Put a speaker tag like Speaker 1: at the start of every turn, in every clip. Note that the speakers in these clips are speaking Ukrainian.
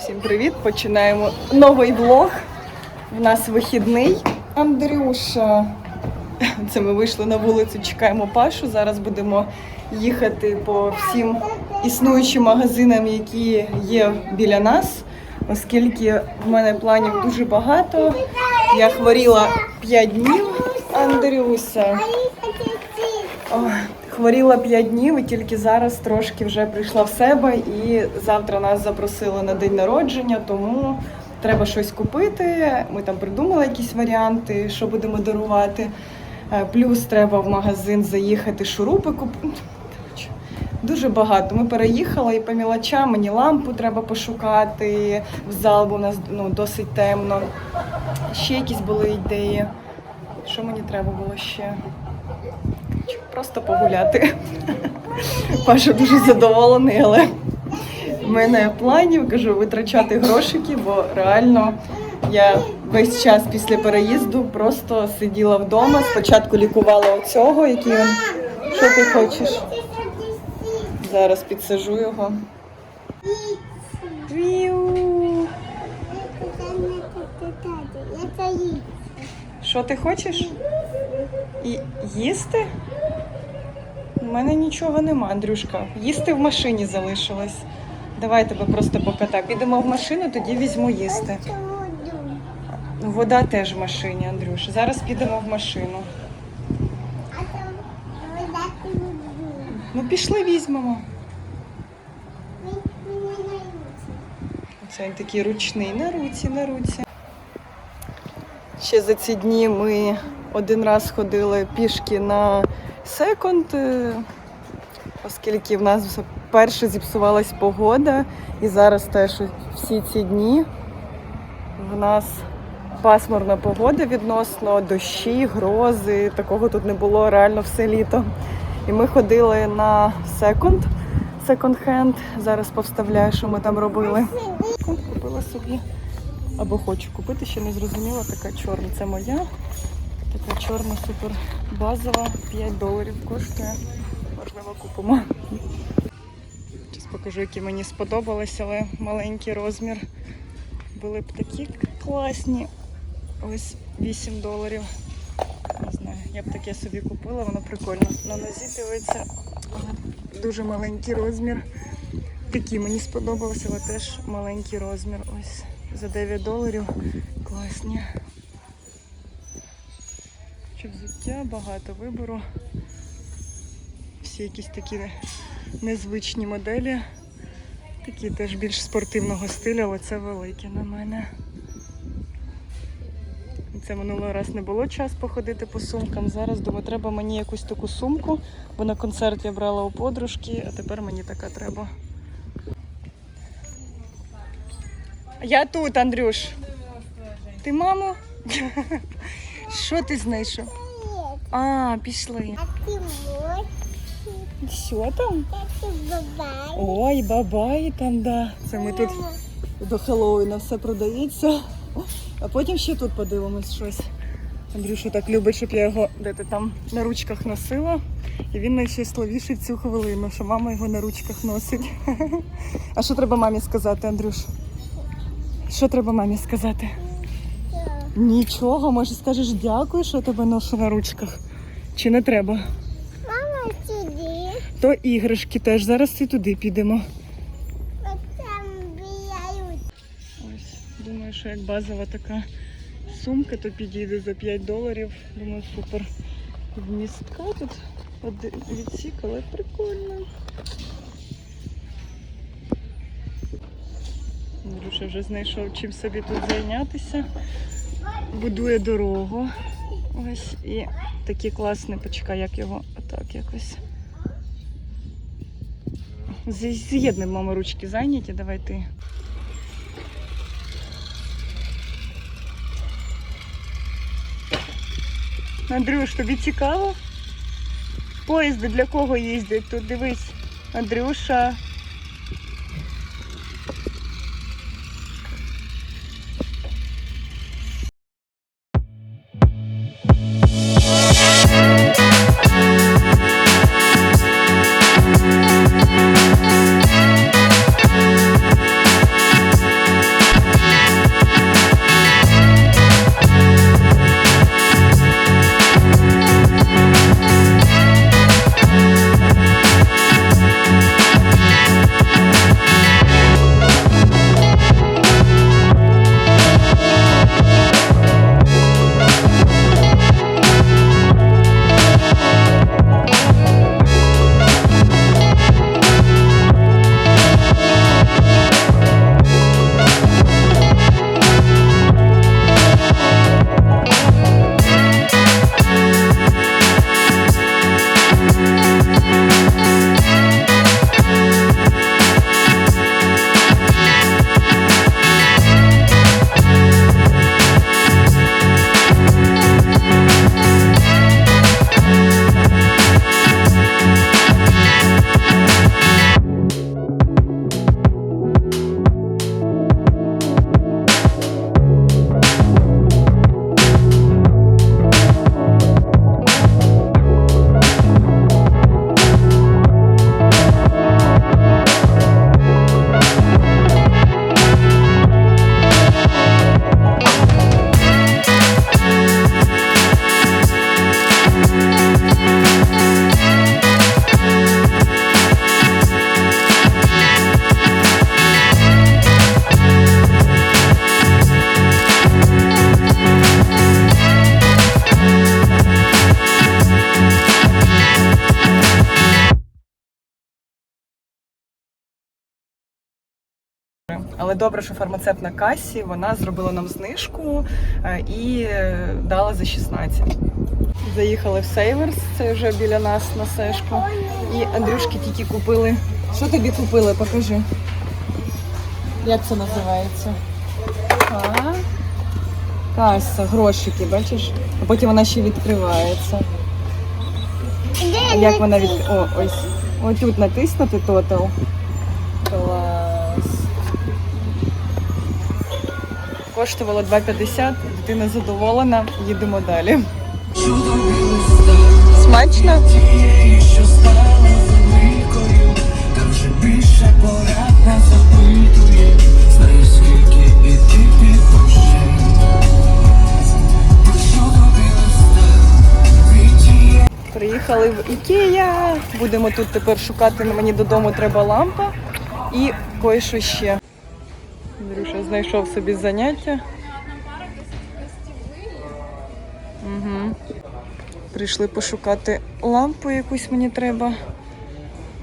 Speaker 1: Всім привіт! Починаємо новий влог. У нас вихідний. Андрюша. Це ми вийшли на вулицю, чекаємо Пашу. Зараз будемо їхати по всім існуючим магазинам, які є біля нас, оскільки в мене планів дуже багато. Я хворіла 5 днів, Андрюся. Ой, Хворіла 5 днів і тільки зараз трошки вже прийшла в себе. І завтра нас запросили на день народження, тому треба щось купити. Ми там придумали якісь варіанти, що будемо дарувати. Е, Плюс треба в магазин заїхати, шурупи купити. Дуже багато. Ми переїхали і по мілочам мені лампу треба пошукати. В зал, бо у нас ну, досить темно. Ще якісь були ідеї. Що мені треба було ще? Просто погуляти. Паша дуже задоволений, але в мене планів кажу витрачати грошики, бо реально я весь час після переїзду просто сиділа вдома. Спочатку лікувала оцього, який він. Що ти хочеш? Зараз підсажу його. Що ти хочеш? І їсти? У мене нічого нема, Андрюшка. Їсти в машині залишилось. Давай тебе просто покатаю. Підемо в машину, тоді візьму їсти. Вода теж в машині, Андрюш. Зараз підемо в машину. Ну пішли візьмемо. Це він такий ручний на руці, на руці. Ще за ці дні ми один раз ходили пішки на секонд, е, оскільки в нас вперше зіпсувалась погода, і зараз теж всі ці дні в нас пасмурна погода відносно дощі, грози. Такого тут не було реально все літо. І ми ходили на секонд, секонд-хенд. Зараз повставляю, що ми там робили. Купила собі. Або хочу купити, ще не зрозуміла. Така чорна. Це моя. Така чорна, супер базова. 5 доларів коштує. Можливо, купимо. Зараз покажу, які мені сподобалися, але маленький розмір. Були б такі класні. Ось 8 доларів. Не знаю, я б таке собі купила, воно прикольно. На нозі дивиться. Дуже маленький розмір. Такі мені сподобалися, але теж маленький розмір. Ось за 9 доларів. Класні. Чи взуття, багато вибору. Всі якісь такі незвичні моделі. Такі теж більш спортивного стилю, але це великі на мене. Це минулий раз не було час походити по сумкам. Зараз думаю, треба мені якусь таку сумку, бо на концерт я брала у подружки, а тепер мені така треба. Я тут, Андрюш. Ти маму? Що ти знайшов? А, пішли. Що там? Ой, бабай там, да. Це ми тут до Хеллоуіна все продається. А потім ще тут подивимось щось. Андрюша так любить, щоб я його де ти там на ручках носила. І він найщасливіший цю хвилину, що мама його на ручках носить. А що треба мамі сказати, Андрюш? Що треба мамі сказати? Нічого, може скажеш дякую, що я тебе ношу на ручках. Чи не треба?
Speaker 2: Мама сюди,
Speaker 1: То іграшки теж. Зараз і туди підемо. Ось, думаю, що як базова така сумка, то підійде за 5 доларів. Думаю, супер. Вмістка тут відсік, але прикольно. Андрюша вже знайшов чим собі тут зайнятися. Будує дорогу. Ось і такі класні, почекай, як його отак якось. З- З'єднуємо, мама, ручки зайняті, давай ти. Андрюш, тобі цікаво? Поїзди для кого їздять? Тут дивись. Андрюша. Але добре, що фармацевт на касі вона зробила нам знижку е, і е, дала за 16. Заїхали в Сейверс, це вже біля нас на сешку. І Андрюшки тільки купили. Що тобі купили? Покажи. Як це називається? Каса, грошики, бачиш? А потім вона ще відкривається. Як вона від... О, ось. Отут натиснути тотал. Коштувало 2,50, дитина задоволена, їдемо далі. Смачно? Приїхали в Ікея. Будемо тут тепер шукати. Мені додому треба лампа і кое-що ще. Знайшов собі заняття. Угу. Прийшли пошукати лампу, якусь мені треба.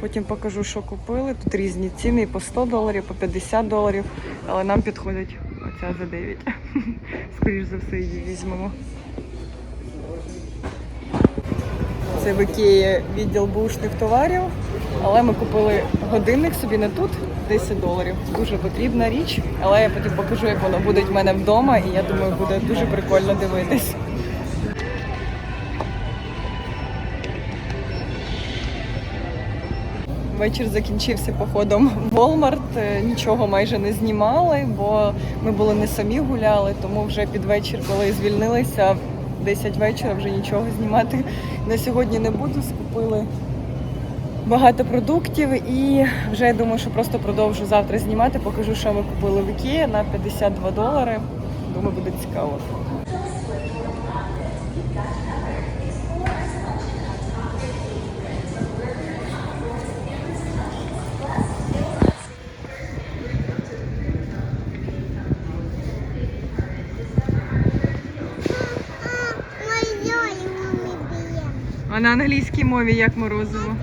Speaker 1: Потім покажу, що купили. Тут різні ціни і по 100 доларів, по 50 доларів. Але нам підходить оця за 9. Скоріш за все, її візьмемо. Це в Ікеї відділ бушних товарів, але ми купили годинник собі не тут 10 доларів. Дуже потрібна річ, але я потім покажу, як воно буде в мене вдома, і я думаю, буде дуже прикольно дивитись. Вечір закінчився походом в Walmart. Е, Нічого майже не знімали, бо ми були не самі гуляли, тому вже під вечір, коли звільнилися, в 10 вечора вже нічого знімати на сьогодні не буду. Скупили багато продуктів і вже я думаю, що просто продовжу завтра знімати. Покажу, що ми купили в Ікеї на 52 долари. Думаю, буде цікаво. А на англійській мові як морозиво?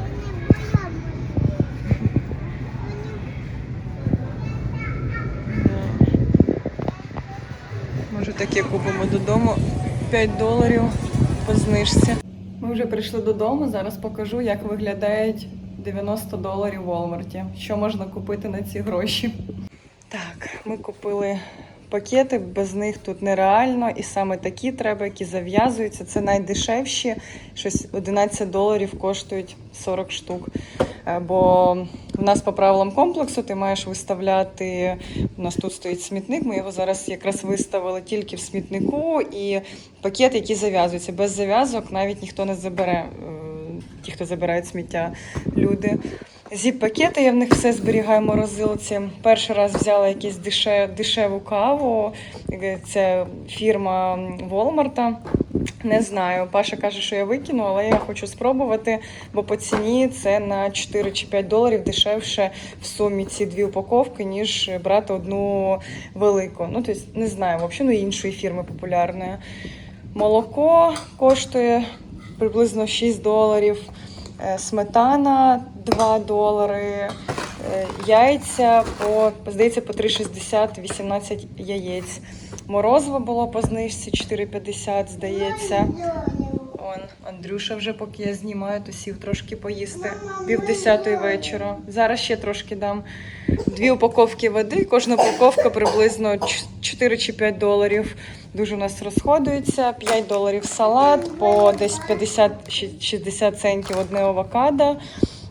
Speaker 1: Таке купимо додому 5 доларів по знижці. Ми вже прийшли додому. Зараз покажу, як виглядають 90 доларів в Walmart. Що можна купити на ці гроші. Так, ми купили пакети, без них тут нереально. І саме такі треба, які зав'язуються. Це найдешевші. Щось 11 доларів коштують 40 штук. Е, Бо в нас по правилам комплексу ти маєш виставляти. У нас тут стоїть смітник. Ми його зараз якраз виставили тільки в смітнику. І пакет, який зав'язується. Без зав'язок навіть ніхто не забере. е, Ті, хто забирають сміття, люди. Зіп-пакети, я в них все зберігаю в морозилці. Перший раз взяла якусь деше, дешеву каву. Це фірма Волмарта. Не знаю. Паша каже, що я викину, але я хочу спробувати, бо по ціні це на 4 чи 5 доларів дешевше в сумі ці дві упаковки, ніж брати одну велику. Ну, тобто, не знаю, взагалі ну, іншої фірми популярної. Молоко коштує приблизно 6 доларів. Е, Сметана 2 долари, е, яйця по, здається, по 3,60 18 яєць. Морозиво було по знижці 4,50, здається. Он, Андрюша вже поки я знімаю, то сів трошки поїсти. Пів десятої вечора. Зараз ще трошки дам. Дві упаковки води, кожна упаковка приблизно 4 чи 5 доларів. Дуже у нас розходується. 5 доларів салат, по десь 50-60 центів одне авокадо,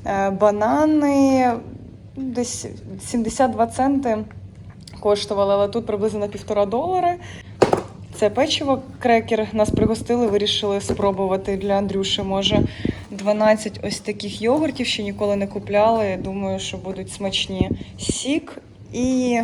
Speaker 1: Е, банани десь 72 центи коштували, але тут приблизно на півтора долари. Це печиво крекер нас пригостили, вирішили спробувати для Андрюші. Може 12 ось таких йогуртів, ще ніколи не купляли. Думаю, що будуть смачні. Сік і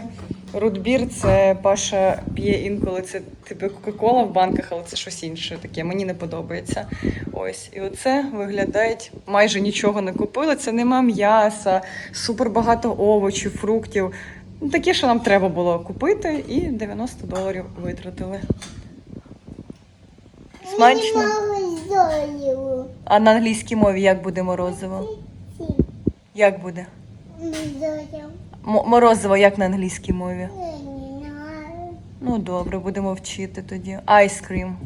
Speaker 1: рутбір. Це Паша п'є інколи. Це типу Кока-Кола в банках, але це щось інше таке. Мені не подобається. Ось, і оце виглядає. Майже нічого не купили. Це нема м'яса, супер багато овочів, фруктів. Ну, Таке, що нам треба було купити, і 90 доларів витратили. Смачно. А на англійській мові як буде морозиво? Як буде? М- морозиво як на англійській мові? Ну добре, будемо вчити тоді. Айскрім.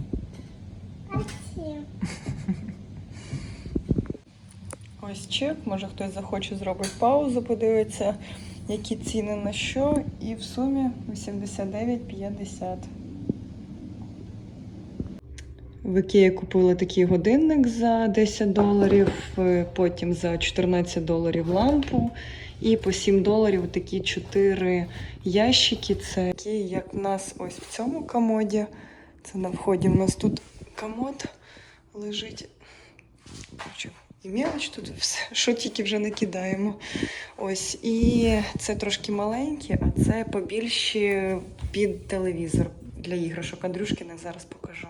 Speaker 1: Ось чек, може хтось захоче зробити паузу, подивиться, які ціни на що, і в сумі 89,50. В Ікеї купили такий годинник за 10 доларів, потім за 14 доларів лампу і по 7 доларів такі 4 ящики. Це такі, як в нас ось в цьому комоді. Це на вході в нас тут комод лежить. І мелоч тут все, що тільки вже накидаємо. Ось, і це трошки маленькі, а це побільші під телевізор для іграшок. Андрюшкиних зараз покажу.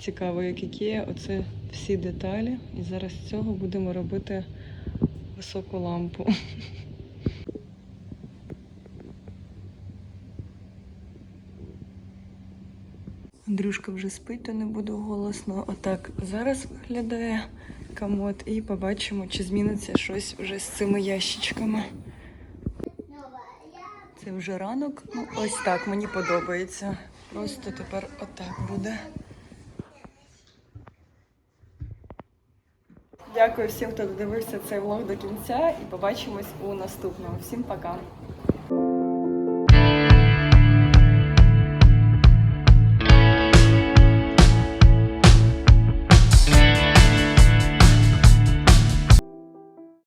Speaker 1: Цікаво, як які оце всі деталі. І зараз з цього будемо робити високу лампу. Андрюшка вже спить, то не буду голосно. Отак зараз виглядає комод, і побачимо, чи зміниться щось вже з цими ящичками. Це вже ранок. Ну, ось так мені подобається. Просто тепер отак буде. Дякую всім, хто додивився цей влог до кінця, і побачимось у наступному. Всім пока!